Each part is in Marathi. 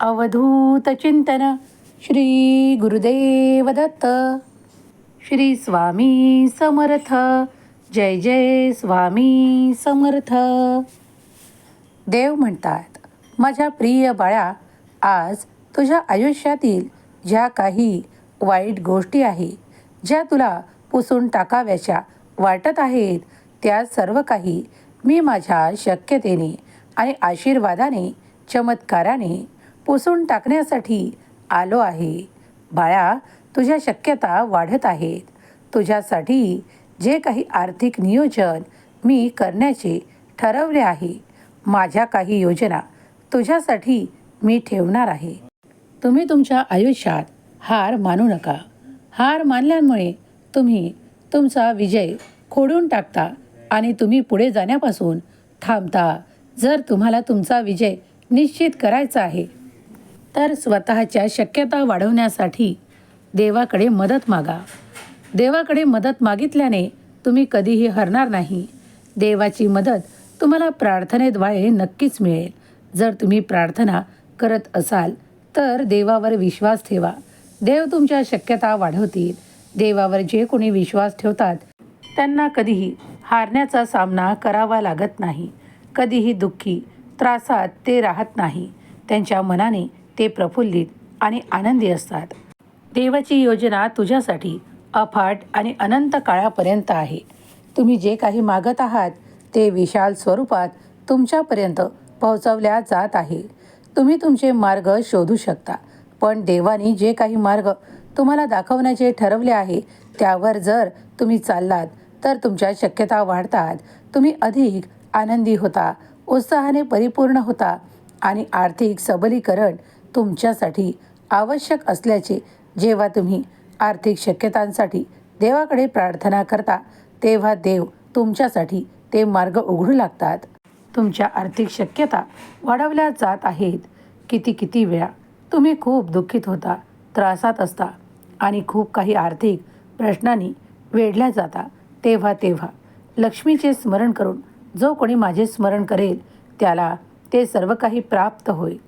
अवधूत चिंतन। श्री गुरुदेव दत्त। श्री स्वामी समर्थ। जय जय स्वामी समर्थ। देव म्हणतात माझ्या प्रिय बाळा आज तुझ्या आयुष्यातील ज्या काही वाईट गोष्टी आहे ज्या तुला पुसून टाकाव्याच्या वाटत आहेत त्या सर्व काही मी माझ्या शक्यतेने आणि आशीर्वादाने चमत्काराने पुसून टाकण्यासाठी आलो आहे. बाळा तुझ्या शक्यता वाढत आहेत. तुझ्यासाठी जे काही आर्थिक नियोजन मी करण्याचे ठरवले आहे माझ्या काही योजना तुझ्यासाठी मी ठेवणार आहे. तुम्ही तुमच्या आयुष्यात हार मानू नका. हार मानल्यामुळे तुम्ही तुमचा विजय खोडून टाकता आणि तुम्ही पुढे जाण्यापासून थांबता. जर तुम्हाला तुमचा विजय निश्चित करायचा आहे तर स्वतःच्या शक्यता वाढवण्यासाठी देवाकडे मदत मागा. देवाकडे मदत मागितल्याने तुम्ही कधीही हरणार नाही. देवाची मदत तुम्हाला प्रार्थनेद्वारे नक्कीच मिळेल. जर तुम्ही प्रार्थना करत असाल तर देवावर विश्वास ठेवा. देव तुमच्या शक्यता वाढवतील. देवावर जे कोणी विश्वास ठेवतात त्यांना कधीही हारण्याचा सामना करावा लागत नाही. कधीही दुःखी त्रासात ते राहत नाही. त्यांच्या मनाने ते प्रफुल्लित आणि आनंदी असतात. देवाची योजना तुझ्यासाठी अफाट आणि अनंत काळापर्यंत आहे. तुम्ही जे काही मागत आहात ते विशाल स्वरूपात तुमच्यापर्यंत पोहोचवल्या जात आहे. तुम्ही तुमचे मार्ग शोधू शकता पण देवानी जे काही मार्ग तुम्हाला दाखवण्याचे ठरवले आहे त्यावर जर तुम्ही चाललात तर तुमच्या शक्यता वाढतात. तुम्ही अधिक आनंदी होता उत्साहाने परिपूर्ण होता आणि आर्थिक सबलीकरण तुमच्यासाठी आवश्यक असल्याचे जेव्हा तुम्ही आर्थिक शक्यतांसाठी देवाकडे प्रार्थना करता तेव्हा देव तुमच्यासाठी ते मार्ग उघडू लागतात. तुमच्या आर्थिक शक्यता वाढवल्या जात आहेत. किती किती वेळा तुम्ही खूप दुःखित होता त्रासात असता आणि खूप काही आर्थिक प्रश्नांनी वेढल्या जाता तेव्हा तेव्हा लक्ष्मीचे स्मरण करून जो कोणी माझे स्मरण करेल त्याला ते सर्व काही प्राप्त होईल.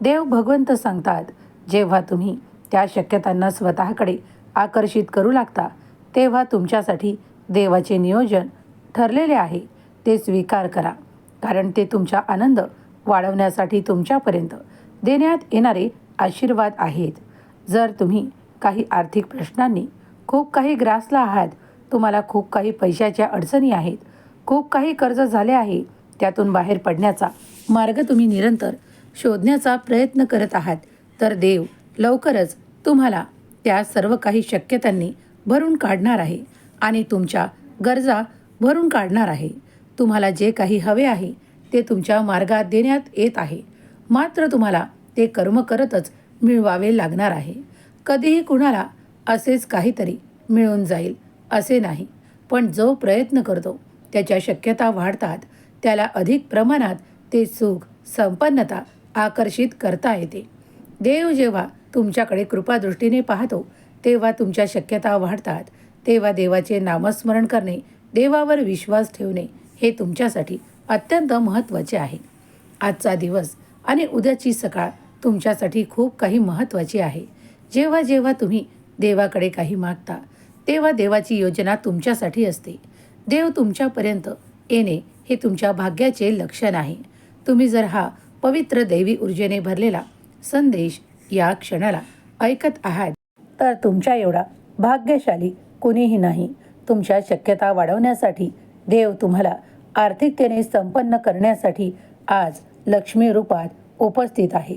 देव भगवंत सांगतात जेव्हा तुम्ही त्या शक्यतांना स्वतःकडे आकर्षित करू लागता तेव्हा तुमच्यासाठी देवाचे नियोजन ठरलेले आहे. ते स्वीकार करा कारण ते तुमचा आनंद वाढवण्यासाठी तुमच्यापर्यंत देण्यात येणारे आशीर्वाद आहेत. जर तुम्ही काही आर्थिक प्रश्नांनी खूप काही ग्रासला आहात तुम्हाला खूप काही पैशाच्या अडचणी आहेत खूप काही कर्ज झाले आहे त्यातून बाहेर पडण्याचा मार्ग तुम्ही निरंतर शोधण्याचा प्रयत्न करत आहात. तर देव लवकरच तुम्हाला त्या सर्व काही शक्यतांनी भरून काढणार आहे आणि तुमच्या गरजा भरून काढणार आहे. तुम्हाला जे काही हवे आहे ते तुमच्या मार्गात देण्यात येत आहे. मात्र तुम्हाला ते कर्म करतच मिळवावे लागणार आहे. कधीही कुणाला असेच काहीतरी मिळून जाईल असे नाही. पण जो प्रयत्न करतो त्याच्या शक्यता वाढतात. त्याला अधिक प्रमाणात ते सुख संपन्नता आकर्षित करता येते. देव जेव्हा तुमच्याकडे कृपादृष्टीने पाहतो तेव्हा तुमच्या शक्यता वाढतात. तेव्हा देवाचे नामस्मरण करणे देवावर विश्वास ठेवणे हे तुमच्यासाठी अत्यंत महत्त्वाचे आहे. आजचा दिवस आणि उद्याची सकाळ तुमच्यासाठी खूप काही महत्त्वाची आहे. जेव्हा जेव्हा तुम्ही देवाकडे काही मागता तेव्हा देवाची योजना तुमच्यासाठी असते. देव तुमच्यापर्यंत येणे हे तुमच्या भाग्याचे लक्षण आहे. तुम्ही जर हा पवित्र दैवी ऊर्जेने भरलेला संदेश या क्षणाला ऐकत आहात. तर तुमच्या एवढा भाग्यशाली कुणीही नाही. तुमच्या शक्यता वाढवण्यासाठी देव तुम्हाला आर्थिकतेने संपन्न करण्यासाठी आज लक्ष्मी रूपात उपस्थित आहे.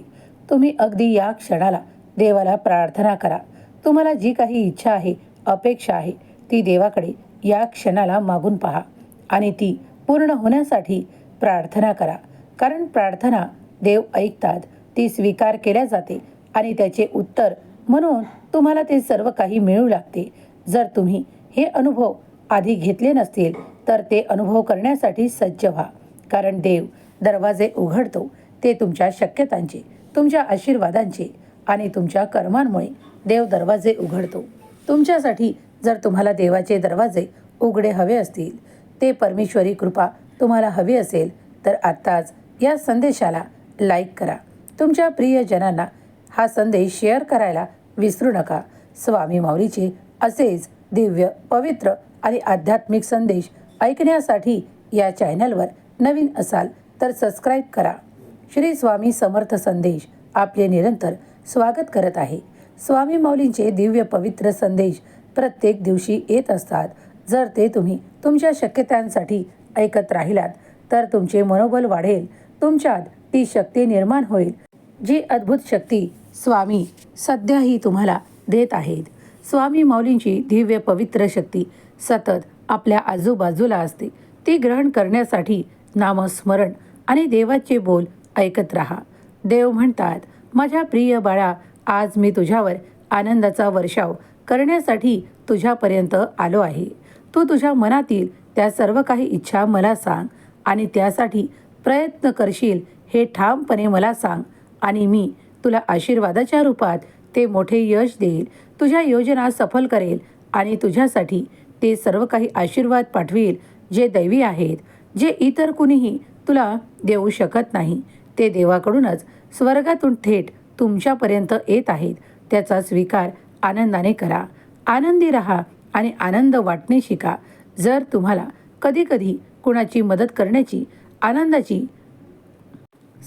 तुम्ही अगदी या क्षणाला देवाला प्रार्थना करा. तुम्हाला जी काही इच्छा आहे अपेक्षा आहे ती देवाकडे या क्षणाला मागून पहा आणि ती पूर्ण होण्यासाठी प्रार्थना करा. कारण प्रार्थना देव ऐकतात ती स्वीकार केल्या जाते आणि त्याचे उत्तर म्हणून तुम्हाला ते सर्व काही मिळू लागते. जर तुम्ही हे अनुभव आधी घेतले नसतील तर ते अनुभव करण्यासाठी सज्ज व्हा. कारण देव दरवाजे उघडतो ते तुमच्या शक्यतांचे तुमच्या आशीर्वादांचे आणि तुमच्या कर्मांमुळे देव दरवाजे उघडतो. तुमच्यासाठी जर तुम्हाला देवाचे दरवाजे उघडे हवे असतील ते परमेश्वरी कृपा तुम्हाला हवी असेल तर आत्ताच या संदेशाला लाईक करा. तुमच्या प्रियजनांना हा संदेश शेअर करायला विसरू नका. स्वामी माऊलीचे असेच दिव्य पवित्र आणि आध्यात्मिक संदेश ऐकण्यासाठी या चॅनलवर नवीन असाल तर सबस्क्राईब करा. श्री स्वामी समर्थ संदेश आपले निरंतर स्वागत करत आहे. स्वामी माऊलींचे दिव्य पवित्र संदेश प्रत्येक दिवशी येत असतात. जर ते तुम्ही तुमच्या शक्यतांसाठी ऐकत राहिलात तर तुमचे मनोबल वाढेल. तुमच्यात ती शक्ती निर्माण होईल जी अद्भुत शक्ती स्वामी सध्याही तुम्हाला देत आहेत. स्वामी माऊलींची दिव्य पवित्र शक्ती सतत आपल्या आजूबाजूला असते. ती ग्रहण करण्यासाठी नामस्मरण आणि देवाचे बोल ऐकत राहा. देव म्हणतात माझ्या प्रिय बाळा आज मी तुझ्यावर आनंदाचा वर्षाव करण्यासाठी तुझ्यापर्यंत आलो आहे. तू तुझ्या मनातील त्या सर्व काही इच्छा मला सांग आणि त्यासाठी प्रयत्न करशील हे ठामपणे मला सांग आणि मी तुला आशीर्वादाच्या रूपात ते मोठे यश देईल. तुझ्या योजना सफल करेल आणि तुझ्यासाठी ते सर्व काही आशीर्वाद पाठवील जे दैवी आहेत जे इतर कुणीही तुला देऊ शकत नाही. ते देवाकडूनच स्वर्गातून थेट तुमच्यापर्यंत येत आहेत. त्याचा स्वीकार आनंदाने करा. आनंदी राहा आणि आनंद वाटणे शिका. जर तुम्हाला कधीकधी कुणाची मदत करण्याची आनंदाची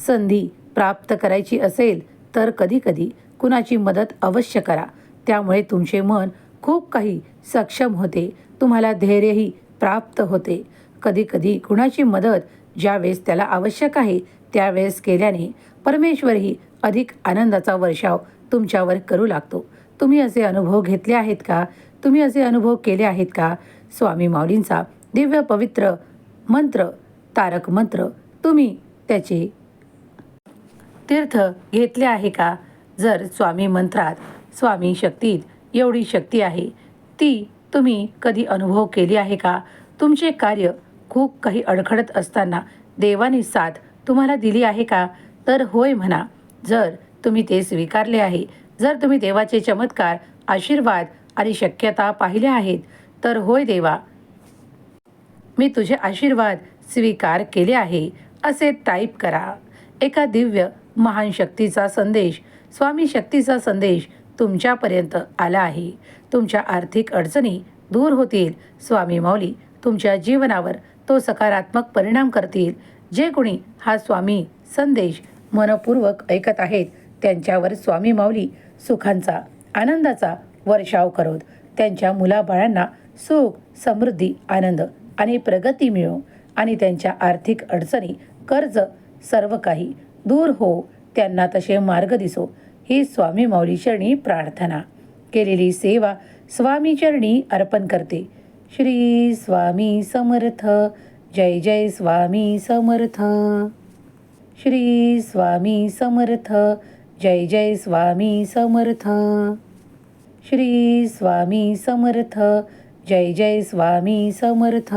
संधी प्राप्त करायची असेल तर कधीकधी कुणाची मदत अवश्य करा. त्यामुळे तुमचे मन खूप काही सक्षम होते. तुम्हाला धैर्यही प्राप्त होते. कधीकधी कुणाची मदत ज्यावेळेस त्याला आवश्यक आहे त्यावेळेस केल्याने परमेश्वरही अधिक आनंदाचा वर्षाव तुमच्यावर करू लागतो. तुम्ही असे अनुभव घेतले आहेत का? तुम्ही असे अनुभव केले आहेत का? स्वामी माऊलींचा दिव्य पवित्र मंत्र तारक मंत्र तुम्ही त्याचे तीर्थ घेतले आहे का? जर स्वामी मंत्रात स्वामी शक्तीत एवढी शक्ती आहे ती तुम्ही कधी अनुभव केली आहे का? तुमचे कार्य खूप काही अडखडत असताना देवाने साथ तुम्हाला दिली आहे का? तर होय म्हणा जर तुम्ही ते स्वीकारले आहे जर तुम्ही देवाचे चमत्कार आशीर्वाद आणि शक्यता पाहिल्या आहेत तर होय देवा मी तुझे आशीर्वाद स्वीकार केले आहे असे टाईप करा. एका दिव्य महान शक्तीचा संदेश स्वामी शक्तीचा संदेश तुमच्यापर्यंत आला आहे. तुमच्या आर्थिक अडचणी दूर होतील. स्वामी माऊली तुमच्या जीवनावर तो सकारात्मक परिणाम करतील. जे कोणी हा स्वामी संदेश मनपूर्वक ऐकत आहेत त्यांच्यावर स्वामी माऊली सुखांचा आनंदाचा वर्षाव करोत. त्यांच्या मुलाबाळांना सुख समृद्धी आनंद आणि प्रगती मिळो. आणि त्यांच्या आर्थिक अडचणी कर्ज सर्व काही दूर हो त्यांना तसे मार्ग दिसो. ही स्वामी माऊली चरणी प्रार्थना. केलेली सेवा स्वामी चरणी अर्पण करते. श्री स्वामी समर्थ. जय जय स्वामी समर्थ. श्री स्वामी समर्थ. जय जय स्वामी समर्थ. श्री स्वामी समर्थ. जय जय स्वामी समर्थ.